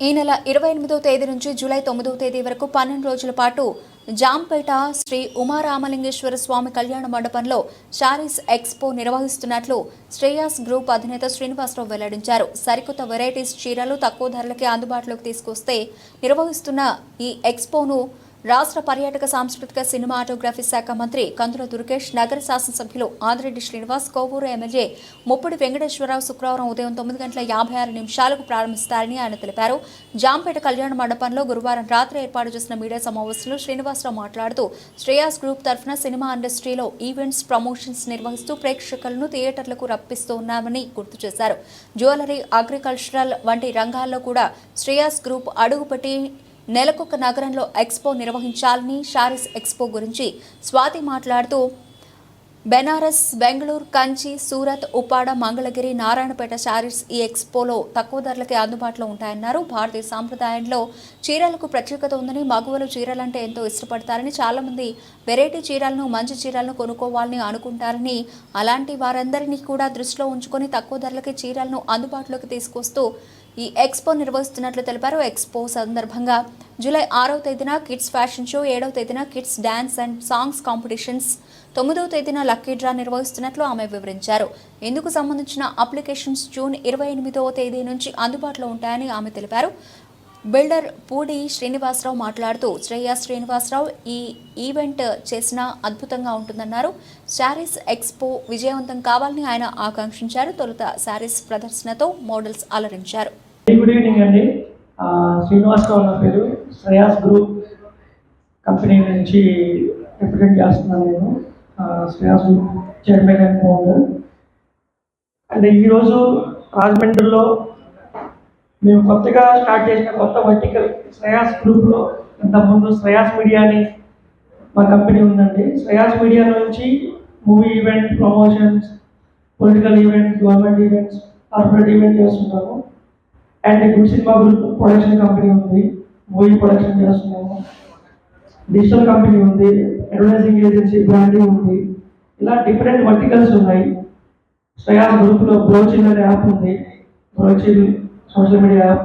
ఈ నెల ఇరవై ఎనిమిదవ తేదీ నుంచి జూలై తొమ్మిదవ తేదీ వరకు పన్నెండు రోజుల పాటు జాంపేట శ్రీ ఉమారామలింగేశ్వర స్వామి కళ్యాణ మండపంలో శారీస్ ఎక్స్పో నిర్వహిస్తున్నట్లు శ్రేయాస్ గ్రూప్ అధినేత శ్రీనివాసరావు వెల్లడించారు. సరికొత్త వెరైటీస్ చీరలు తక్కువ ధరలకే అందుబాటులోకి తీసుకొస్తే నిర్వహిస్తున్న ఈ ఎక్స్పోను రాష్ట్ర పర్యాటక సాంస్కృతిక సినిమాటోగ్రఫీ శాఖ మంత్రి కందుల దుర్గేష్ నగర శాసనసభ్యులు ఆదిరెడ్డి శ్రీనివాస్ కోవూరు ఎమ్మెల్యే ముప్పటి వెంకటేశ్వరరావు శుక్రవారం ఉదయం తొమ్మిది గంటల యాభై ఆరు నిమిషాలకు ప్రారంభిస్తారని ఆయన తెలిపారు. జాంపేట కళ్యాణ మండపంలో గురువారం రాత్రి ఏర్పాటు చేసిన మీడియా సమావేశంలో శ్రీనివాసరావు మాట్లాడుతూ శ్రేయాస్ గ్రూప్ తరఫున సినిమా ఇండస్ట్రీలో ఈవెంట్స్ ప్రమోషన్స్ నిర్వహిస్తూ ప్రేక్షకులను థియేటర్లకు రప్పిస్తూ ఉన్నామని గుర్తు చేశారు. జ్యువెలరీ అగ్రికల్చరల్ వంటి రంగాల్లో కూడా శ్రేయాస్ గ్రూప్ అడుగుపెట్టి నెలకొక నగరంలో ఎక్స్పో నిర్వహించాలని షారిస్ ఎక్స్పో గురించి స్వాతి మాట్లాడుతూ బెనారస్ బెంగళూరు కంచి సూరత్ ఉప్పాడ మంగళగిరి నారాయణపేట శారీస్ ఈ ఎక్స్పోలో తక్కువ ధరలకే అందుబాటులో ఉంటాయన్నారు. భారతీయ సాంప్రదాయంలో చీరలకు ప్రత్యేకత ఉందని మగువలు చీరలంటే ఎంతో ఇష్టపడతారని చాలామంది వెరైటీ చీరలను మంచి చీరలను కొనుక్కోవాలని అనుకుంటారని అలాంటి వారందరినీ కూడా దృష్టిలో ఉంచుకొని తక్కువ ధరలకే చీరలను అందుబాటులోకి తీసుకొస్తూ ఈ ఎక్స్పో నిర్వహిస్తున్నట్లు తెలిపారు. ఎక్స్పో సందర్భంగా జూలై ఆరవ తేదీన కిడ్స్ ఫ్యాషన్ షో ఏడవ తేదీన kids dance and songs competitions తొమ్మిదవ తేదీన లక్కీ డ్రా నిర్వహిస్తున్నట్లు ఆమె వివరించారు. ఇందుకు సంబంధించిన అప్లికేషన్స్ జూన్ ఇరవై ఎనిమిదవ తేదీ నుంచి అందుబాటులో ఉంటాయని ఆమె తెలిపారు. బిల్డర్ పూడి శ్రీనివాసరావు మాట్లాడుతూ శ్రేయ శ్రీనివాసరావు ఈ ఈవెంట్ చేసిన అద్భుతంగా ఉంటుందన్నారు. శారీస్ ఎక్స్పో విజయవంతం కావాలని ఆయన ఆకాంక్షించారు. తొలుత శారీస్ ప్రదర్శనతో మోడల్స్ అలరించారు. గుడ్ ఈవినింగ్ అండి. శ్రీనివాస్ శ్రీనివాసరావు నా పేరు. శ్రేయాస్ గ్రూప్ కంపెనీ నుంచి రిప్రజెంట్ చేస్తున్నాను నేను. Shreyas group chairman and founder and ఈరోజు రాజమండ్రిలో మేము కొత్తగా స్టార్ట్ చేసిన కొత్త వర్టికల్ శ్రేయాస్ గ్రూప్లో ఇంతకుముందు శ్రేయాస్ మీడియా అని మా కంపెనీ ఉందండి. శ్రేయాస్ మీడియా నుంచి movie event promotions political events government events corporate event చేస్తున్నాము. అండ్ ఇప్పుడు సినిమా గ్రూప్ ప్రొడక్షన్ కంపెనీ ఉంది. మూవీ ప్రొడక్షన్ చేస్తున్నాము. డిజిటల్ కంపెనీ ఉంది. అడ్వర్టైజింగ్ ఏజెన్సీ బ్రాండింగ్ ఉంది. ఇలా డిఫరెంట్ వర్టికల్స్ ఉన్నాయి. శ్రేయా గ్రూప్లో బ్రోచిల్ అనే యాప్ ఉంది. బ్రోచిల్ సోషల్ మీడియా యాప్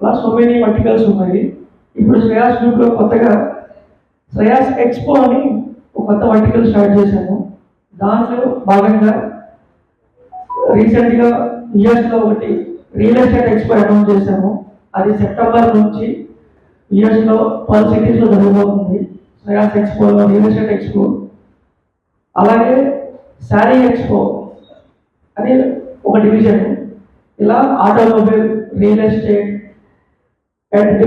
ఇలా సో మెనీ వర్టికల్స్ ఉన్నాయి. ఇప్పుడు శ్రేయాస్ గ్రూప్లో కొత్తగా శ్రేయాస్ ఎక్స్పో అని ఒక కొత్త వర్టికల్ స్టార్ట్ చేశాము. దాంట్లో భాగంగా రీసెంట్గా న్యూయార్క్లో ఒకటి రియల్ ఎస్టేట్ ఎక్స్పో అనౌన్స్ చేశాము. అది సెప్టెంబర్ నుంచి యుఎస్లో పలు సిటీస్లో జరగబోతుంది శ్రేయాస్ ఎక్స్పోలో రియల్ ఎస్టేట్ ఎక్స్పో అలాగే శారీ ఎక్స్పో అని ఒక డివిజన్ ఇలా automobile real estate and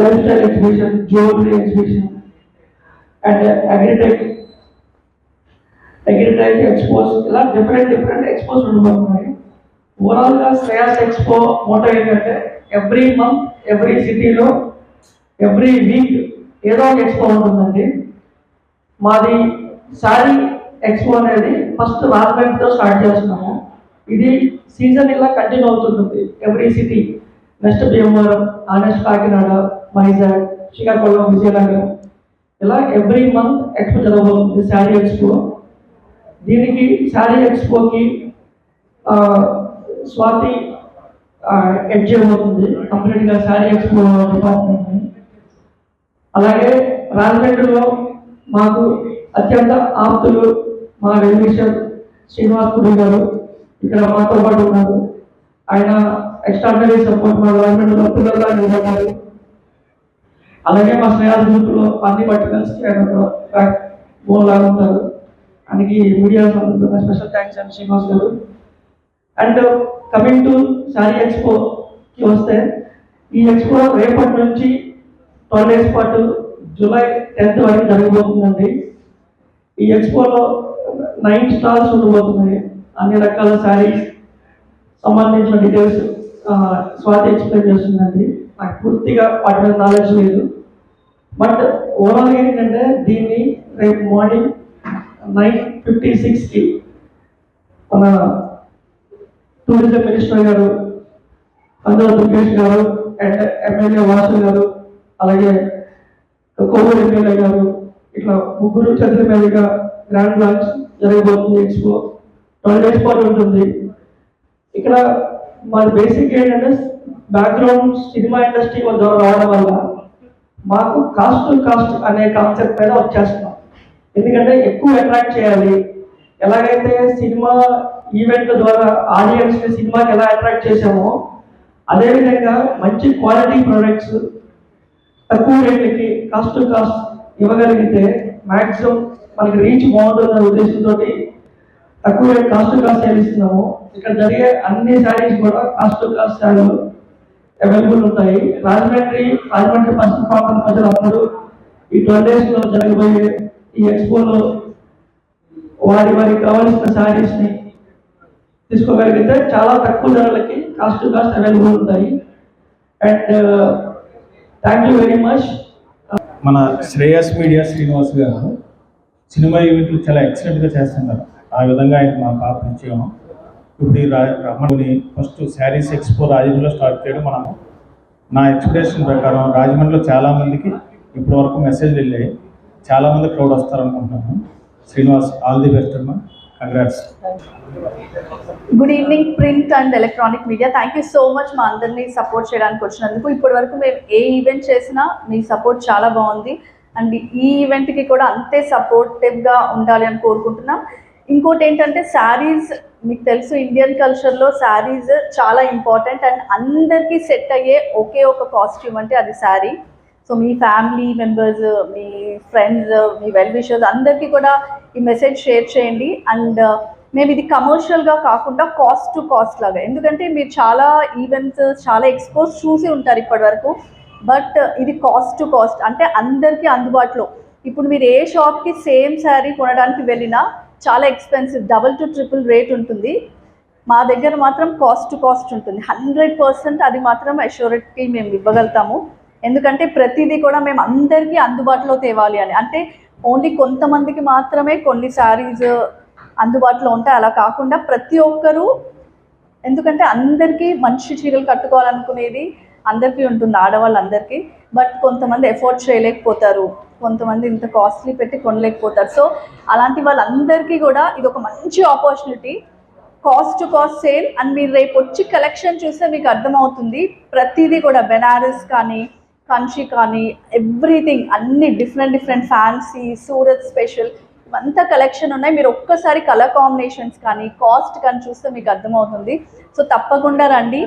lifestyle exhibition jewellery exhibition and agritech agritech expos ఇలా డిఫరెంట్ డిఫరెంట్ ఎక్స్పోస్ ఉండబోతున్నాయి. ఓవరాల్గా శ్రేయాస్ ఎక్స్పో మోటో ఏంటంటే ఎవ్రీ మంత్ ఎవ్రీ సిటీలో ఎవ్రీ వీక్ ఏదో ఒక ఎక్స్పో ఉంటుందండి. మాది సారీ ఎక్స్పో అనేది ఫస్ట్ రాజమండ్రితో స్టార్ట్ చేస్తున్నాము. ఇది సీజన్ ఇలా కంటిన్యూ అవుతుంటుంది ఎవ్రీ సిటీ నెక్స్ట్ భీమవరం ఆ కాకినాడ వైజాగ్ శ్రీకాకుళం విజయనగరం ఇలా ఎవ్రీ మంత్ ఎక్స్పో జరగబోతుంది శారీ ఎక్స్పో దీనికి శారీ ఎక్స్పోకి స్వాతి హెడ్ అవుతుంది. కంప్లీట్గా శారీ ఎక్స్పో అలాగే రాజమండ్రిలో మాకు అత్యంత ఆప్తులు మా వెల్విషర్ శ్రీనివాస్ పురి గారు ఇక్కడ మాతో పాటు ఉన్నారు. ఆయన ఎక్స్ట్రాడనరీ సపోర్ట్ మా రాజమండ్రిలో పిల్లలుగా నిలబడ్డారు అలాగే మా శ్రేయాస్ గ్రూప్లో అన్ని పర్టికల్స్ ఆయన బోన్ ఉంటారు. ఆయనకి media special thanks and Srinivas garu. And coming to saree ఎక్స్పోకి వస్తే ఈ ఎక్స్పో రేపటి నుంచి ట్వెల్వ్ డేస్ పాటు జూలై టెన్త్ వరకు జరగబోతుందండి. ఈ ఎక్స్పోలో నైన్ స్టాల్స్ ఉండబోతున్నాయి. అన్ని రకాల శారీస్ సంబంధించిన డీటెయిల్స్ స్వాతి ఎక్స్ప్లెయిన్ చేస్తుందండి. నాకు పూర్తిగా వాటి మీద నాలెడ్జ్ లేదు. బట్ ఓవరాల్ ఏంటంటే దీన్ని రేపు మార్నింగ్ నైన్ ఫిఫ్టీ సిక్స్కి మన టూరిజం మినిస్టర్ గారు అందులో దుర్గేష్ గారు అండ్ ఎమ్మెల్యే వాసు గారు అలాగే కోవూరు ఎమ్మెల్యే గారు ఇట్లా ముగ్గురు చేతుల మీదుగా గ్రాండ్ లాంచ్ జరగబోతుంది ఎక్స్పో ట్వెల్వ్ డేస్ పాటు ఉంటుంది. ఇక్కడ మాది బేసిక్ ఏంటంటే బ్యాక్గ్రౌండ్ సినిమా ఇండస్ట్రీ ద్వారా రావడం వల్ల మాకు కాస్ట్ కాస్ట్ అనే కాన్సెప్ట్ మీద వచ్చేస్తున్నాం. ఎందుకంటే ఎక్కువ అట్రాక్ట్ చేయాలి ఎలాగైతే సినిమా ఈవెంట్ల ద్వారా ఆడియన్స్ సినిమాకి ఎలా అట్రాక్ట్ చేసామో అదేవిధంగా మంచి క్వాలిటీ ప్రొడక్ట్స్ తక్కువ రేట్లకి కాస్ట్ టు కాస్ట్ ఇవ్వగలిగితే మ్యాక్సిమం మనకి రీచ్ బాగుంటుందనే ఉద్దేశంతో తక్కువ రేట్ కాస్ట్ టు కాస్ట్ చేస్తున్నాము ఇస్తున్నాము. ఇక్కడ జరిగే అన్ని శారీస్ కూడా కాస్ట్ టు కాస్ట్ శారీలు అవైలబుల్ ఉంటాయి. రాజమండ్రి రాజమండ్రి పశ్చిమ ప్రజలు అప్పుడు ఈ ట్వెల్వ్ డేస్ జరగబోయే ఈ ఎక్స్పోలో వారి వారికి కావాల్సిన శారీస్ని తీసుకోగలిగితే చాలా తక్కువ ధరలకి కాస్ట్ కాస్ట్ అవైలబుల్ ఉంటాయి. And thank you very much మన శ్రేయస్ మీడియా శ్రీనివాస్ గారు సినిమా ఈవెంట్లు చాలా ఎక్సలెంట్గా చేస్తున్నారు. ఆ విధంగా ఆయన మా పాప పరిచయం. ఇప్పుడు ఈ రా రమణుని ఫస్ట్ శారీస్ ఎక్స్పో రాజమండ్రిలో స్టార్ట్ చేయడం మనం నా ఎక్స్ప్రెషన్ ప్రకారం రాజమండ్రిలో చాలామందికి ఇప్పటి వరకు మెసేజ్లు వెళ్ళాయి. చాలామంది క్రౌడ్ వస్తారనుకుంటున్నాను. శ్రీనివాస్ ఆల్ ది బెస్ట్ అమ్మా. Congrats good evening print and electronic media thank you so much మా అందరినీ సపోర్ట్ చేయడానికి వచ్చినందుకు. ఇప్పటి వరకు మేము ఏ ఈవెంట్ చేసినా మీ సపోర్ట్ చాలా బాగుంది. అండ్ ఈ ఈవెంట్కి కూడా అంతే సపోర్టివ్గా ఉండాలి అని కోరుకుంటున్నాం. ఇంకోటి ఏంటంటే శారీస్ మీకు తెలుసు ఇండియన్ కల్చర్లో శారీస్ చాలా ఇంపార్టెంట్ అండ్ అందరికీ సెట్ అయ్యే ఒకే ఒక కాస్ట్యూమ్ అంటే అది శారీ సో మీ ఫ్యామిలీ మెంబర్స్ uh, మీ ఫ్రెండ్స్ uh, మీ వెల్ విషర్స్ అందరికీ కూడా ఈ మెసేజ్ షేర్ చేయండి. అండ్ మేము uh, ఇది కమర్షియల్గా కాకుండా కాస్ట్ టు కాస్ట్ లాగా. ఎందుకంటే మీరు చాలా ఈవెంట్స్ చాలా ఎక్స్పోజ్ చూసి ఉంటారు ఇప్పటివరకు బట్ ఇది కాస్ట్ టు కాస్ట్ అంటే అందరికీ అందుబాటులో. ఇప్పుడు మీరు ఏ షాప్కి సేమ్ శారీ కొనడానికి వెళ్ళినా చాలా expensive double to triple rate ఉంటుంది. మా దగ్గర మాత్రం కాస్ట్ టు కాస్ట్ ఉంటుంది. హండ్రెడ్ పర్సెంట్ అది మాత్రం అష్యూరిటీ మేము ఇవ్వగలుగుతాము. ఎందుకంటే ప్రతిదీ కూడా మేము అందరికీ అందుబాటులో తేవాలి అని. అంటే ఓన్లీ కొంతమందికి మాత్రమే కొన్ని శారీస్ అందుబాటులో ఉంటాయి. అలా కాకుండా ప్రతి ఒక్కరూ ఎందుకంటే అందరికీ మంచి చీరలు కట్టుకోవాలనుకునేది అందరికీ ఉంటుంది ఆడవాళ్ళందరికీ. బట్ కొంతమంది ఎఫోర్డ్ చేయలేకపోతారు. కొంతమంది ఇంత కాస్ట్లీ పెట్టి కొనలేకపోతారు. సో అలాంటి వాళ్ళందరికీ కూడా ఇది ఒక మంచి opportunity cost to cost sale and మీరు రేపు వచ్చి కలెక్షన్ చూస్తే మీకు అర్థమవుతుంది. ప్రతిదీ కూడా బెనారస్ కానీ కంచి కానీ ఎవ్రీథింగ్ అన్ని different different fancy Surat special ఇవంతా కలెక్షన్ ఉన్నాయి. మీరు ఒక్కసారి కలర్ కాంబినేషన్స్ కానీ కాస్ట్ కానీ చూస్తే మీకు అర్థమవుతుంది. సో తప్పకుండా రండి.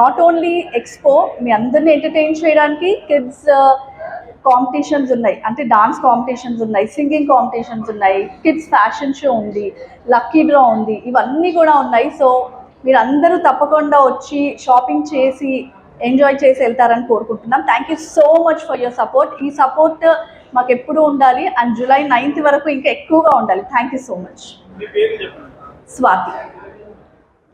నాట్ ఓన్లీ ఎక్స్పో మీ అందరిని ఎంటర్టైన్ చేయడానికి కిడ్స్ కాంపిటీషన్స్ uh, ఉన్నాయి. అంటే డాన్స్ కాంపిటీషన్స్ ఉన్నాయి సింగింగ్ కాంపిటీషన్స్ ఉన్నాయి కిడ్స్ ఫ్యాషన్ షో ఉంది లక్కీ డ్రా ఉంది ఇవన్నీ కూడా ఉన్నాయి. సో మీరు అందరూ తప్పకుండా వచ్చి షాపింగ్ చేసి ఎంజాయ్ చేసి వెళ్తారని కోరుకుంటున్నాం. Thank you so much for your support ఈ సపోర్ట్ మాకు ఎప్పుడూ ఉండాలి. అండ్ జూలై నైన్త్ వరకు ఇంకా ఎక్కువగా ఉండాలి. Thank you so much Swathi.